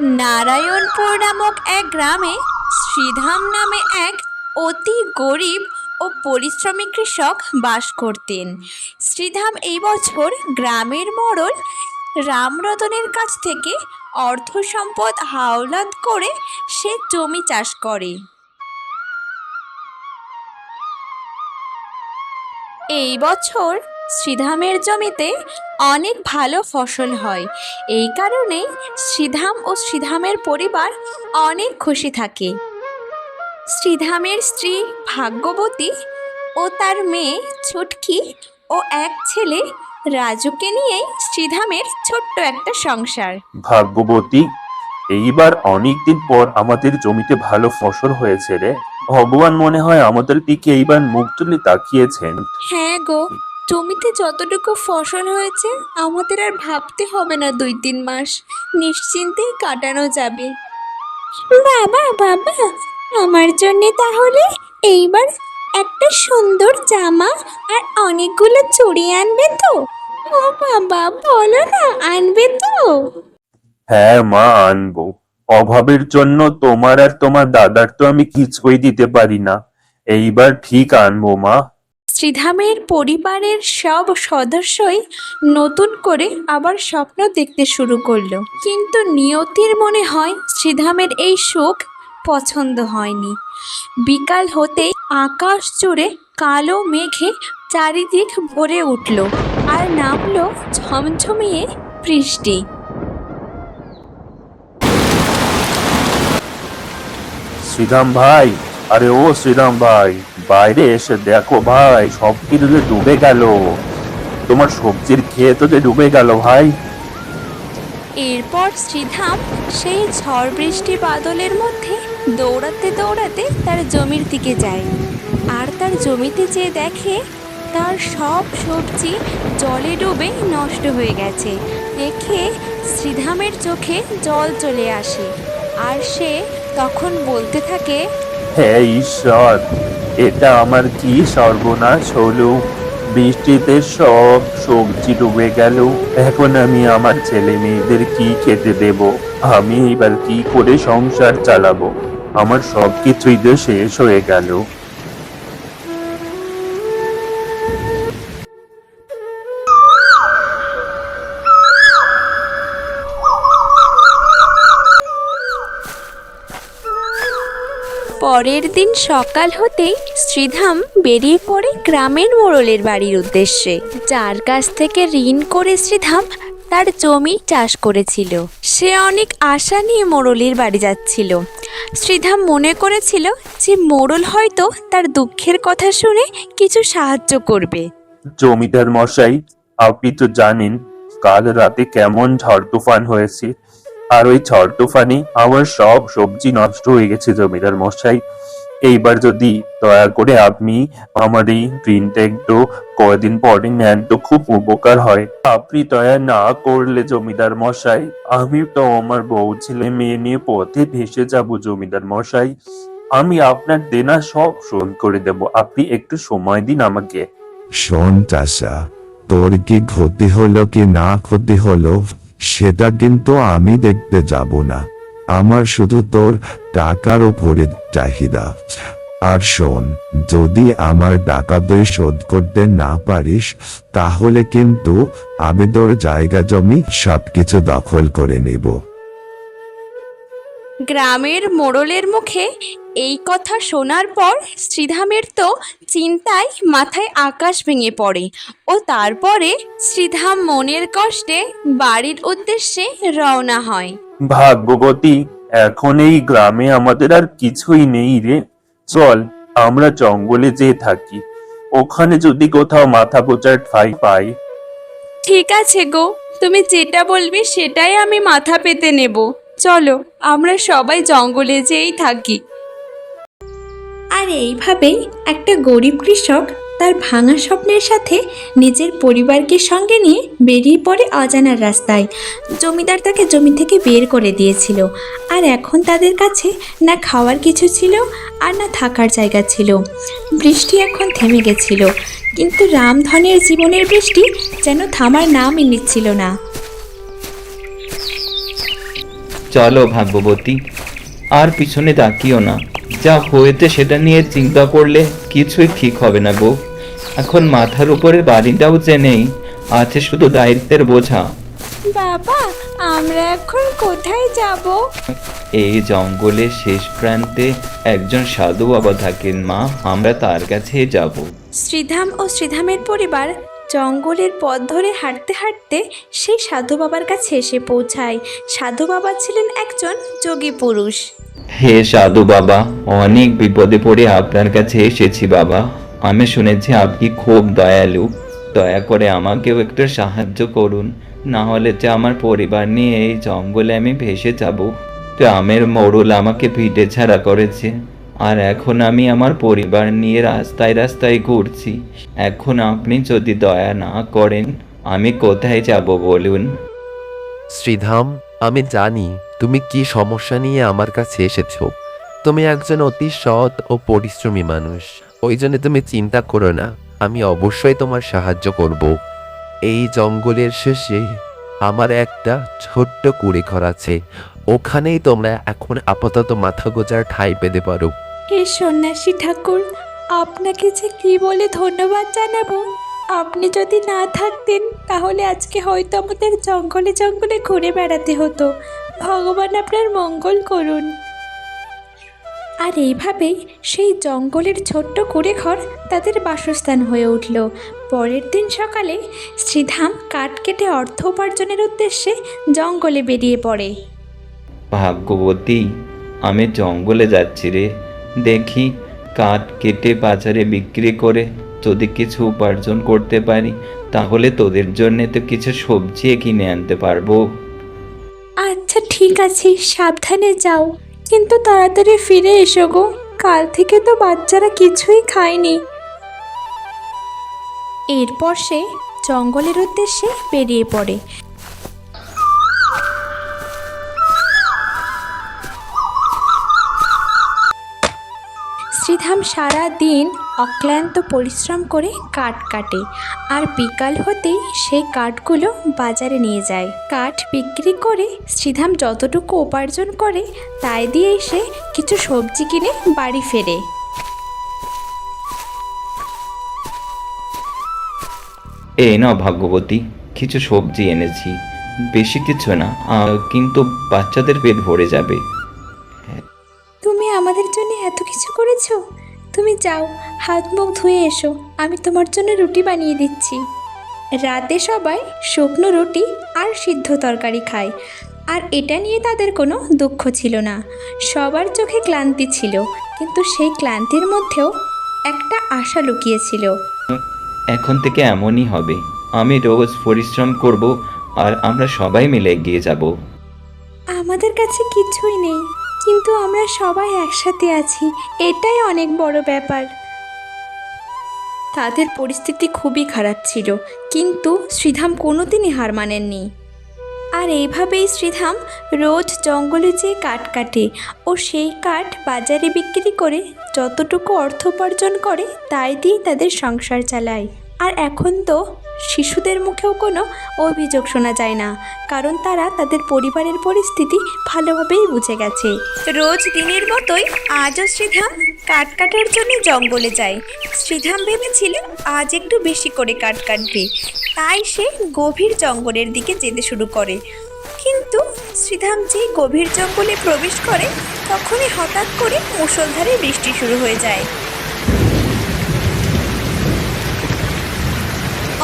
নারায়ণপুর নামক এক গ্রামে শ্রীধাম নামে এক অতি গরিব ও পরিশ্রমী কৃষক বাস করতেন। শ্রীধাম এই বছর গ্রামের মোড়ল রামরতনের কাছ থেকে অর্থ সম্পদ হাওলাত করে সে জমি চাষ করে। এই বছর শ্রীধামের জমিতে অনেক ভালো ফসল হয়। এই কারণেই শ্রীধাম ও শ্রীধামের পরিবার অনেক খুশি থাকে। শ্রীধামের স্ত্রী ভাগ্যবতী ও তার মেয়ে ছুটকি ও এক ছেলে রাজুকে নিয়েই শ্রীধামের ছোট্ট একটা সংসার। ভাগ্যবতী এইবার অনেকদিন পর আমাদের জমিতে ভালো ফসল হয়েছে রে। ভগবান মনে হয় আমাদের দিকে এইবার মুখ তুলে তাকিয়েছেন। হ্যাঁ গো জমিতে যতটুকু ফসল হয়েছে, আমাদের আর ভাবতে হবে না দুই তিন মাস। নিশ্চিন্তেই কাটানো যাবে। বাবা বাবা, আমার জন্য তাহলে এইবার একটা সুন্দর জামা আর অনেকগুলো চুড়ি আনবে তো? ও বাবা, বলো না, আনবে তো? হ্যাঁ মা, আনব। অভাবের জন্য তোমার আর তোমার দাদার তো আমি কিছুই দিতে পারি না। এইবার ঠিক আনব মা। শ্রীধামের পরিবারের সব সদস্যই নতুন করে আবার স্বপ্ন দেখতে শুরু করল। কিন্তু নিয়তির মনে হয় শ্রীধামের এই সুখ পছন্দ হয়নি। বিকাল হতেই আকাশ জুড়ে কালো মেঘে চারিদিক ভরে উঠল আর নামলো ঝমঝমিয়ে বৃষ্টি। শ্রীরাম ভাই, আরে ও শ্রীরাম ভাই। বাইরে এসে দেখো ভাই সব কিছু যে ডুবে গেল। তোমার সবজির খেয়ে তো যে ডুবে গেল ভাই। এরপর শ্রীধাম সেই ঝড় বৃষ্টি বাদলের মধ্যে দৌড়াতে দৌড়াতে তার জমির দিকে যায়। আর তার জমিতে যেয়ে দেখে তার সব সবজি জলে ডুবে নষ্ট হয়ে গেছে। দেখে শ্রীধামের চোখে জল চলে আসে। আর সে তখন বলতে থাকে হে ঈশ্বর এটা আমার কি সর্বনাশ হলো? বৃষ্টিতে সব সবজি ডুবে গেল। এখন আমি আমার ছেলে মেয়েদের কি খেতে দেব? আমি এবার কি করে সংসার চালাবো? আমার সব কিছুই তো শেষ হয়ে গেল। পরের দিন সকাল হতেই শ্রীধাম বেরিয়ে পড়ে গ্রামের মোড়লের বাড়ির উদ্দেশ্যে। যার কাছ থেকে ঋণ করে শ্রীধাম তার জমি চাষ করেছিল। সে অনেক আশা নিয়ে মোড়লির বাড়ি যাচ্ছিল। শ্রীধাম মনে করেছিল যে মোড়ল হয়তো তার দুঃখের কথা শুনে কিছু সাহায্য করবে। জমিদার মশাই, আপনি তো জানেন, কাল রাতে কেমন ঝড় তুফান হয়েছে। আর ওই ঝড় তুফানে, আমার সব সবজি নষ্ট হয়ে গেছে জমিদার মশাই। এইবার যদি দয়া করে আপনি আমার এই ঋণটা একটু কয়দিন পরে নেন তো খুব উপকার হয়। আপনি দয়া না করলে জমিদার মশাই, আমি তো আমার বউ ছেলে মেয়ে নিয়ে পথে ভেসে যাব জমিদার মশাই। আমি আপনার দেনা সব শোধ করে দেব। আপনি একটু সময় দিন আমাকে। শোন চাষা তোর কি ক্ষতি হলো কি না ক্ষতি হলো? সেটা কিন্তু আমি দেখতে যাব না। আমার শুধু তোর টাকার উপরে চাহিদা। আর শোন, যদি আমার টাকা তুই শোধ করতে না পারিস, তাহলে কিন্তু আমি তোর জায়গা জমি সবকিছু দখল করে নেব। গ্রামের মোড়লের মুখে এই কথা শোনার পর শ্রীধামের তো চিন্তায় মাথায় আকাশ ভেঙে পড়ে ও তারপরে শ্রীধাম মনের কষ্টে বাড়ির উদ্দেশ্যে রওনা হয়। ভাগ্যবতী এখন এই গ্রামে আমাদের আর কিছুই নেই রে। চল আমরা জঙ্গলে যেয়ে থাকি। ওখানে যদি কোথাও মাথা পোচার ঠাই পাই। ঠিক আছে গো তুমি যেটা বলবে সেটাই আমি মাথা পেতে নেব। চলো আমরা সবাই জঙ্গলে যেয়েই থাকি। আর এইভাবেই একটা গরিব কৃষক তার ভাঙা স্বপ্নের সাথে নিজের পরিবারকে সঙ্গে নিয়ে বেরিয়ে পড়ে অজানার রাস্তায়। জমিদার তাকে জমি থেকে বের করে দিয়েছিল। আর এখন তাদের কাছে না খাওয়ার কিছু ছিল আর না থাকার জায়গা ছিল। বৃষ্টি এখন থেমে গেছিল, কিন্তু রামধনের জীবনের বৃষ্টি যেন থামার নামই নিচ্ছিল না। চলো ভাগ্যবতী, আর পিছনে তাকিও না। যা হয়েছে সেটা নিয়ে চিন্তা করলে কিছুই ঠিক হবে না গো এখন মাথার উপরে বাড়িটাও যে নেই আছে শুধু দায়িত্বের বোঝা। বাবা আমরা এখন কোথায় যাব? এই জঙ্গলের শেষ প্রান্তে একজন সাধু বাবা থাকেন মা আমরা তার কাছেই যাব। শ্রীধাম ও শ্রীধামের পরিবার জঙ্গলের পথ ধরে হাঁটতে হাঁটতে সেই সাধু বাবার কাছে এসে পৌঁছায়। সাধু বাবা ছিলেন একজন যোগী পুরুষ। হে সাধু বাবা, অনেক বিপদে পড়ে আপনার কাছে এসেছি বাবা। আমি শুনেছি আপনি খুব দয়ালু। দয়া করে আমাকেও একটু সাহায্য করুন। না হলে যে আমার পরিবার নিয়ে এই জঙ্গলে আমি ভেসে যাব। গ্রামের মোড়ল আমাকে ভিটে ছাড়া করেছে। আর এখন আমি আমার পরিবার নিয়ে রাস্তায় রাস্তায় ঘুরছি। এখন আপনি যদি দয়া না করেন, আমি কোথায় যাব বলুন? শ্রীধাম, আমি জানি তুমি কি সমস্যা নিয়ে আমার কাছে এসেছ। তুমি একজন অতি সৎ ও পরিশ্রমী মানুষ। ওই জন্য তুমি চিন্তা করো না, আমি অবশ্যই তোমার সাহায্য করব। এই জঙ্গলের শেষে আমার একটা ছোট্ট কুড়ে ঘর আছে। ওখানেই তোমরা এখন আপাতত মাথা গোজার ঠাঁই পেতে পারো। হে সন্ন্যাসী ঠাকুর, আপনাকে যে কি বলে ধন্যবাদ জানাব? আপনি যদি না থাকতেন, তাহলে আজকে হয়তো আমাদের জঙ্গলে জঙ্গলে ঘুরে বেড়াতে হতো। ভগবান আপনার মঙ্গল করুন। আর এইভাবেই সেই জঙ্গলের ছোট্ট কুড়ে ঘর তাদের বাসস্থান হয়ে উঠল। পরের দিন সকালে শ্রীধাম কাঠ কেটে অর্থ উপার্জনের উদ্দেশ্যে জঙ্গলে বেরিয়ে পড়ে। ভাগ্যবতী, আমি জঙ্গলে যাচ্ছি রে। দেখি কাঠ কেটে বাজারে বিক্রি করে যদি কিছু উপার্জন করতে পারি, তাহলে তোদের জন্য তো কিছু সবজি কিনে আনতে পারব। আচ্ছা ঠিক আছে, সাবধানে যাও। কিন্তু তাড়াতাড়ি ফিরে এসো গো, কাল থেকে তো বাচ্চারা কিছুই খায়নি। এরপর সে জঙ্গলের উদ্দেশ্যে বেরিয়ে পড়ে। শ্রীধাম সারা দিন অক্লান্ত পরিশ্রম করে কাঠ কাটে আর বিকাল হতেই সেই কাঠগুলো বাজারে নিয়ে যায়। কাঠ বিক্রি করে শ্রীধাম যতটুকু উপার্জন করে তাই দিয়ে সে কিছু সবজি কিনে বাড়ি ফেরে। এই নাও ভাগ্যবতী, কিছু সবজি এনেছি। বেশি কিছু না কিন্তু বাচ্চাদের পেট ভরে যাবে। করেছ তুমি যাও হাত মুখ ধুয়ে এসো আমি তোমার জন্য রুটি বানিয়ে দিচ্ছি। রাতে সবাই শুকনো রুটি আর সিদ্ধ তরকারি খায়। আর এটা নিয়ে তাদের কোনো দুঃখ ছিল না। সবার চোখে ক্লান্তি ছিল কিন্তু সেই ক্লান্তির মধ্যেও একটা আশা লুকিয়েছিল। এখন থেকে এমনই হবে। আমি রোজ পরিশ্রম করব আর আমরা সবাই মিলে এগিয়ে যাব। আমাদের কাছে কিছুই নেই। কিন্তু আমরা সবাই একসাথে আছি, এটাই অনেক বড় ব্যাপার। তাদের পরিস্থিতি খুবই খারাপ ছিল, কিন্তু শ্রীধাম কোনোদিনই হার মানেননি। আর এইভাবেই শ্রীধাম রোজ জঙ্গলে যেয়ে কাঠ কাটে ও সেই কাঠ বাজারে বিক্রি করে যতটুকু অর্থ উপার্জন করে তাই দিয়ে তাদের সংসার চালায়। আর এখন তো শিশুদের মুখেও কোনো অভিযোগ শোনা যায় না, কারণ তারা তাদের পরিবারের পরিস্থিতি ভালোভাবেই বুঝে গেছে। রোজ দিনের মতোই আজও শ্রীধাম কাঠ কাটার জন্য জঙ্গলে যায়। শ্রীধাম ভেবেছিল আজ একটু বেশি করে কাঠ কাটবে। তাই সে গভীর জঙ্গলের দিকে যেতে শুরু করে। কিন্তু শ্রীধাম যে গভীর জঙ্গলে প্রবেশ করে, তখনই হঠাৎ করে মুষলধারে বৃষ্টি শুরু হয়ে যায়।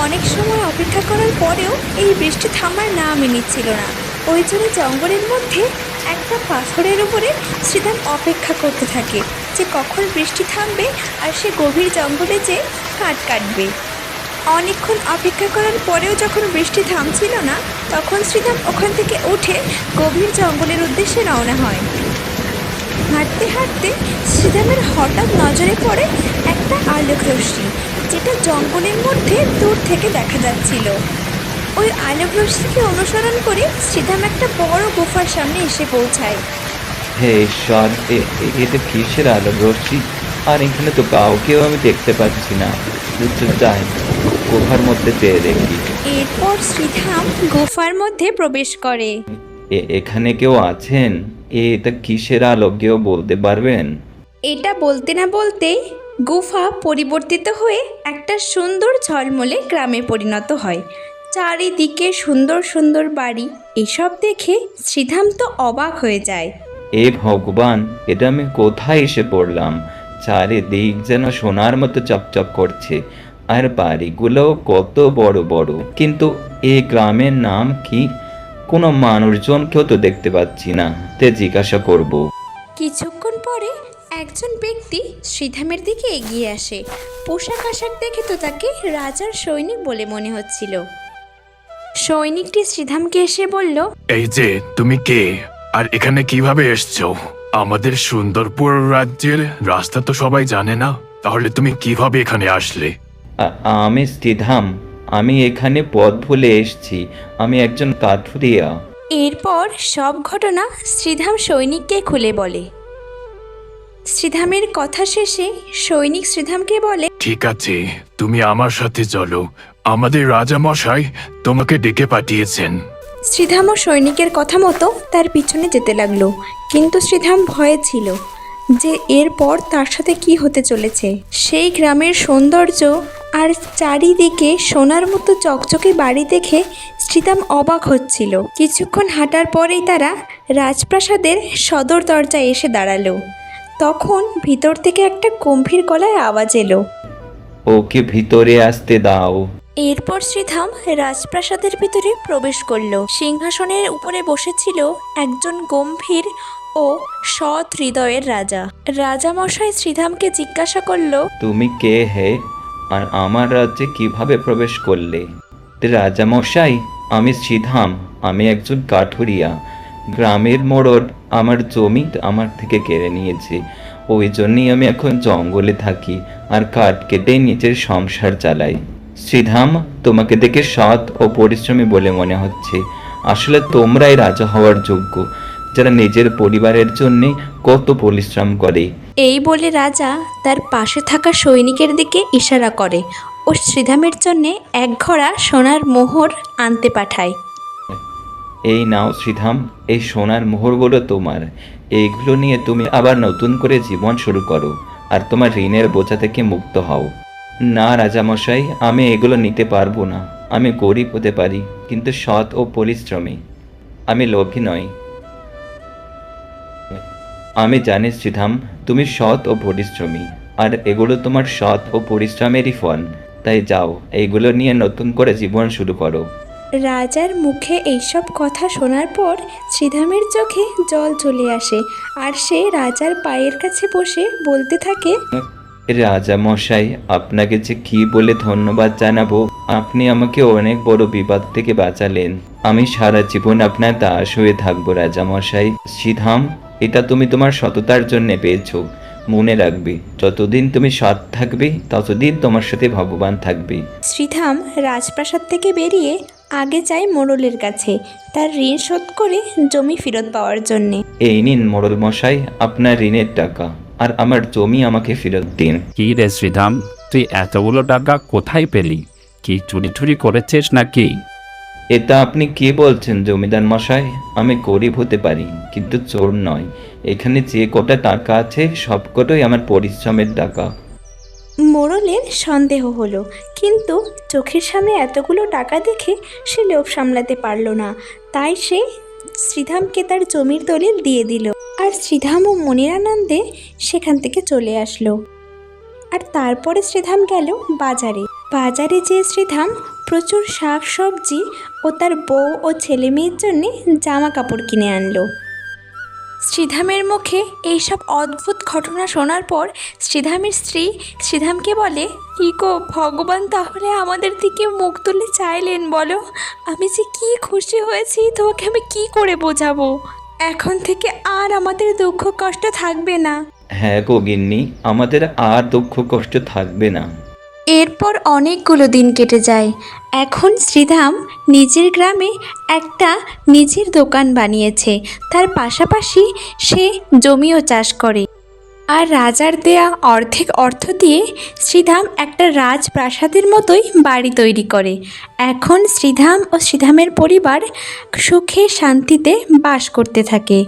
অনেক সময় অপেক্ষা করার পরেও এই বৃষ্টি থামার নামই নিচ্ছিল না। ওই জন্য জঙ্গলের মধ্যে একটা পাথরের উপরে শ্রীধাম অপেক্ষা করতে থাকে যে কখন বৃষ্টি থামবে আর সে গভীর জঙ্গলে যে কাঠ কাটবে। অনেকক্ষণ অপেক্ষা করার পরেও যখন বৃষ্টি থামছিল না, তখন শ্রীধাম ওখান থেকে উঠে গভীর জঙ্গলের উদ্দেশ্যে রওনা হয়। হাঁটতে হাঁটতে শ্রীধামের হঠাৎ নজরে পড়ে একটা আলোক রশ্মি যেটা জঙ্গলের মধ্যে দূর থেকে দেখা যাচ্ছিল। ওই আলোক রশ্মিকে অনুসরণ করে শ্রীধাম একটা বড় গুফার সামনে এসে পৌঁছায়। হে ঈশ্বর এটা কিসের আলো রশ্মি? আর এখানে তো কাউকেও আমি দেখতে পাচ্ছি না। যাই গুহার মধ্যে চেয়ে দেখি। এরপর শ্রীধাম গুফার মধ্যে প্রবেশ করে। এখানে কেউ আছেন? এটা কিসের আলো কেউ বলতে পারবেন? এটা বলতে না বলতেই গুফা পরিবর্তিত হয়ে একটা সুন্দর ঝলমলে গ্রামে পরিণত হয়। চারিদিকে সুন্দর সুন্দর বাড়ি এসব দেখে শ্রীধাম তো অবাক হয়ে যায়। এ ভগবান এটা আমি কোথায় এসে পড়লাম? চারিদিক যেন সোনার মতো চকচক করছে। আর বাড়িগুলো কত বড় বড়। কিন্তু এই গ্রামের নাম কি? কোনো মানুষজনকেও তো দেখতে পাচ্ছি না। তে জিজ্ঞাসা করব। কিছুক্ষণ পরে একজন ব্যক্তি শ্রীধামের দিকে এগিয়ে আসে। পোশাক আশাক দেখে তো তাকে রাজার সৈনিক বলে মনে হচ্ছিল। সৈনিকটি শ্রীধামকে এসে বলল এই যে তুমি কে? আর এখানে কীভাবে এসছো? আমাদের সুন্দরপুর রাজ্যের রাস্তা তো সবাই জানে না। তাহলে তুমি কীভাবে এখানে আসলে? আমি শ্রীধাম আমি এখানে পথ ভুলে এসেছি। আমি একজন কাঠুরিয়া। এরপর সব ঘটনা শ্রীধাম সৈনিককে খুলে বলে। শ্রীধামের কথা শেষে সৈনিক শ্রীধামকে বলে ঠিক আছে তুমি আমার সাথে চলো। আমাদের রাজা মশাই তোমাকে ডেকে পাঠিয়েছেন। শ্রীধাম ও সৈনিকের কথা মতো তার পিছনে যেতে লাগল কিন্তু শ্রীধাম ভয়ে ছিল যে এরপর তার সাথে কি হতে চলেছে। সেই গ্রামের সৌন্দর্য আর চারিদিকে সোনার মতো চকচকে বাড়ি দেখে শ্রীধাম অবাক হচ্ছিল। কিছুক্ষণ হাঁটার পরেই তারা রাজপ্রাসাদের সদর দরজায় এসে দাঁড়াল। তখন ভিতর থেকে একটা গম্ভীর গলায় আওয়াজ এলো। ওকে ভিতরে আসতে দাও। এরপর শ্রীধাম রাজপ্রাসাদের ভিতরে প্রবেশ করল। সিংহাসনের উপরে বসেছিল একজন গম্ভীর ও সৎ হৃদয়ের রাজা। রাজামশাই শ্রীধামকে জিজ্ঞাসা করল তুমি কে হে? আর আমার রাজ্যে কীভাবে প্রবেশ করলে? রাজামশাই আমি শ্রীধাম আমি একজন কাঠুরিয়া। গ্রামের মোড়ল আমার জমি আমার থেকে কেড়ে নিয়েছে। ওই জন্যই আমি এখন জঙ্গলে থাকি আর কাঠ কেটে নিজের সংসার চালাই। শ্রীধাম, তোমাকে দেখে সৎ ও পরিশ্রমী বলে মনে হচ্ছে। আসলে তোমরাই রাজা হওয়ার যোগ্য। যারা নিজের পরিবারের জন্যে কত পরিশ্রম করে। এই বলে রাজা তার পাশে থাকা সৈনিকের দিকে ইশারা করে ও শ্রীধামের জন্যে এক ঘোড়া সোনার মোহর আনতে পাঠায়। এই নাও শ্রীধাম, এই সোনার মোহরগুলো তোমার। এইগুলো নিয়ে তুমি আবার নতুন করে জীবন শুরু করো, আর তোমার ঋণের বোঝা থেকে মুক্ত হও। না, রাজামশাই, আমি এগুলো নিতে পারব না। আমি গরিব হতে পারি, কিন্তু সৎ ও পরিশ্রমী। আমি লোভী নই। আমি জানি শ্রীধাম, তুমি সৎ ও পরিশ্রমী, আর এগুলো তোমার সৎ ও পরিশ্রমেরই ফল। তাই যাও, এইগুলো নিয়ে নতুন করে জীবন শুরু করো। রাজার মুখে এইসব কথা শোনার পর শ্রীধামের চোখে জল চলে আসে আর সে রাজার পায়ের কাছে বসে বলতে থাকে রাজা মশাই আপনাকে যে কি বলে ধন্যবাদ জানাব আপনি আমাকে অনেক বড় বিপদ থেকে বাঁচালেন। আমি সারা জীবন আপনার দাস হয়ে থাকব রাজা মশাই। শ্রীধাম এটা তুমি তোমার সততার জন্য পেয়েছ। মনে রাখবে যতদিন তুমি সৎ থাকবে ততদিন তোমার সাথে ভগবান থাকবে। শ্রীধাম রাজপ্রাসাদ থেকে বেরিয়ে আগে যায় মোড়লের কাছে তার ঋণ শোধ করে জমি ফেরত পাওয়ার জন্যে। এই নিন মোড়ল মশাই আপনার ঋণের টাকা আর আমার জমি আমাকে ফেরত দিন। কি রে শ্রীধাম তুই এতগুলো টাকা কোথায় পেলি? কি চুরি চুরি করেছিস নাকি? এটা আপনি কি বলছেন জমিদার মশাই? আমি গরিব হতে পারি কিন্তু চোর নয়। এখানে যে কটা টাকা আছে সবকটাই আমার পরিশ্রমের টাকা। মোড়লের সন্দেহ হলো, কিন্তু চোখের সামনে এতগুলো টাকা দেখে সে লোভ সামলাতে পারল না। তাই সে শ্রীধামকে তার জমির দলিল দিয়ে দিল আর শ্রীধাম ও মনির আনন্দে সেখান থেকে চলে আসলো। আর তারপরে শ্রীধাম গেল বাজারে। বাজারে যেয়ে শ্রীধাম প্রচুর শাক সবজি ও তার বউ ও ছেলে মেয়ের জন্যে জামা কাপড় কিনে আনলো। শ্রীধামের মুখে এইসব অদ্ভুত ঘটনা শোনার পর শ্রীধামের স্ত্রী শ্রীধামকে বলে, কি গো ভগবান, তাহলে আমাদের দিকে মুখ তুলে চাইলেন বলো? আমি যে কি খুশি হয়েছি, তোমাকে আমি কি করে বোঝাবো? এখন থেকে আর আমাদের দুঃখ কষ্ট থাকবে না। হ্যাঁ গো গিন্নি, আমাদের আর দুঃখ কষ্ট থাকবে না। এরপর অনেকগুলো দিন কেটে যায়। এখন শ্রীধাম নিজের গ্রামে একটা নিজের দোকান বানিয়েছে। তার পাশাপাশি সে জমিও চাষ করে। আর রাজার দেয়া অর্ধেক অর্থ দিয়ে শ্রীধাম একটা রাজপ্রাসাদের মতোই বাড়ি তৈরি করে। এখন শ্রীধাম ও শ্রীধামের পরিবার সুখে শান্তিতে বাস করতে থাকে।